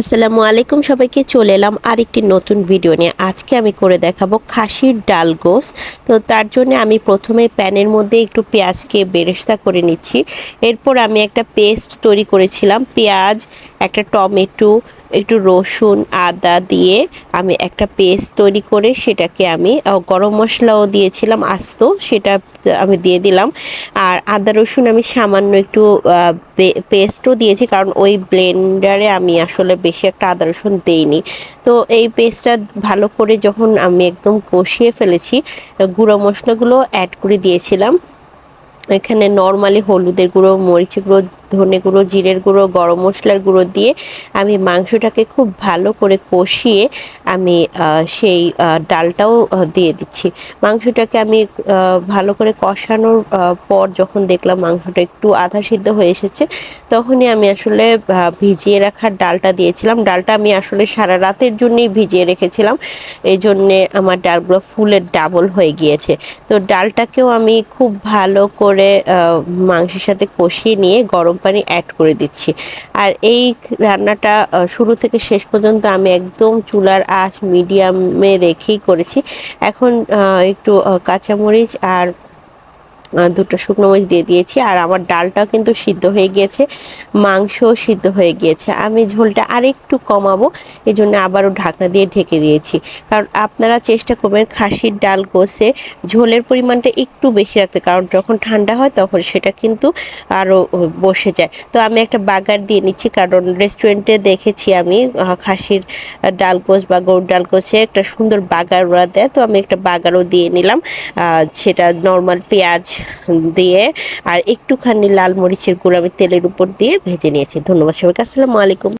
আসসালামু আলাইকুম সবাইকে, চলে এলাম আরেকটি নতুন ভিডিও নিয়ে। আজকে আমি করে দেখাবো খাসির ডাল গোস তো তার জন্য আমি প্রথমে প্যানের মধ্যে একটু পেঁয়াজকে বেরেস্তা করে নিচ্ছি। এরপর আমি একটা পেস্ট তৈরি করেছিলাম। পেঁয়াজ, একটা টমেটো একটু রসুন, আদা দিয়ে আমি একটা পেস্ট তৈরি করে সেটাকে আমি গরম মশলাও দিয়েছিলাম, আস্ত, সেটা আমি দিয়ে দিলাম। আর আদা, রসুন আমি সামান্য একটু পেস্টও দিয়েছি, কারণ ওই ব্লেন্ডারে আমি আসলে বেশি একটা আদা, রসুন দেইনি। তো এই পেস্টটা ভালো করে যখন আমি একদম কষিয়ে ফেলেছি, গুঁড়ো মশলাগুলো অ্যাড করে দিয়েছিলাম। এখানে নর্মালি হলুদের গুঁড়ো মরিচ গুঁড়ো ধনে গুঁড়ো, জিরের গুঁড়ো, গরম মশলার গুঁড়ো দিয়ে আমি মাংসটাকে খুব ভালো করে কষিয়ে আমি সেই ডালটাও দিয়ে দিচ্ছি। মাংসটাকে আমি ভালো করে কষানোর পর যখন দেখলাম মাংসটা একটু আধা সিদ্ধ হয়ে এসেছে, তখনই আমি আসলে ভিজিয়ে রাখা ডালটা দিয়েছিলাম। ডালটা আমি আসলে সারা রাতের জন্যই ভিজিয়ে রেখেছিলাম। এই জন্যে আমার ডালগুলো ফুলের ডাবল হয়ে গিয়েছে। তো ডালটাকেও আমি খুব ভালো করে মাংসের সাথে কষিয়ে নিয়ে গরম পানি অ্যাড করে দিচ্ছি। আর এই রান্নাটা শুরু থেকে শেষ পর্যন্ত আমি একদম চুলার আঁচ মিডিয়ামে রেখেই করেছি। এখন একটু কাঁচামরিচ আর দুটো শুকনো মরিচ দিয়ে দিয়েছি, আর আমার ডালটাও কিন্তু সিদ্ধ হয়ে গিয়েছে, মাংসও সিদ্ধ হয়ে গিয়েছে। আমি ঝোলটা আরেকটু কমাবো এই জন্য আবারও ঢাকনা দিয়ে ঢেকে দিয়েছি। কারণ আপনারা চেষ্টা করবেন খাসির ডাল কষে ঝোলের পরিমাণটা একটু বেশি রাখতে, কারণ যখন ঠান্ডা হয় তখন সেটা কিন্তু আরও বসে যায়। তো আমি একটা বাগার দিয়ে নিচ্ছি, কারণ রেস্টুরেন্টে দেখেছি আমি খাসির ডাল কোষ বা গরুর ডাল কোষে একটা সুন্দর বাগার ওরা দেয়, তো আমি একটা বাগারও দিয়ে নিলাম। সেটা নর্মাল পেঁয়াজ দিয়ে আর একটুখানি লাল মরিচের গুঁড়ো আমি তেলের উপর দিয়ে ভেজে নিয়েছি। ধন্যবাদ সবাইকে। আসসালামু আলাইকুম।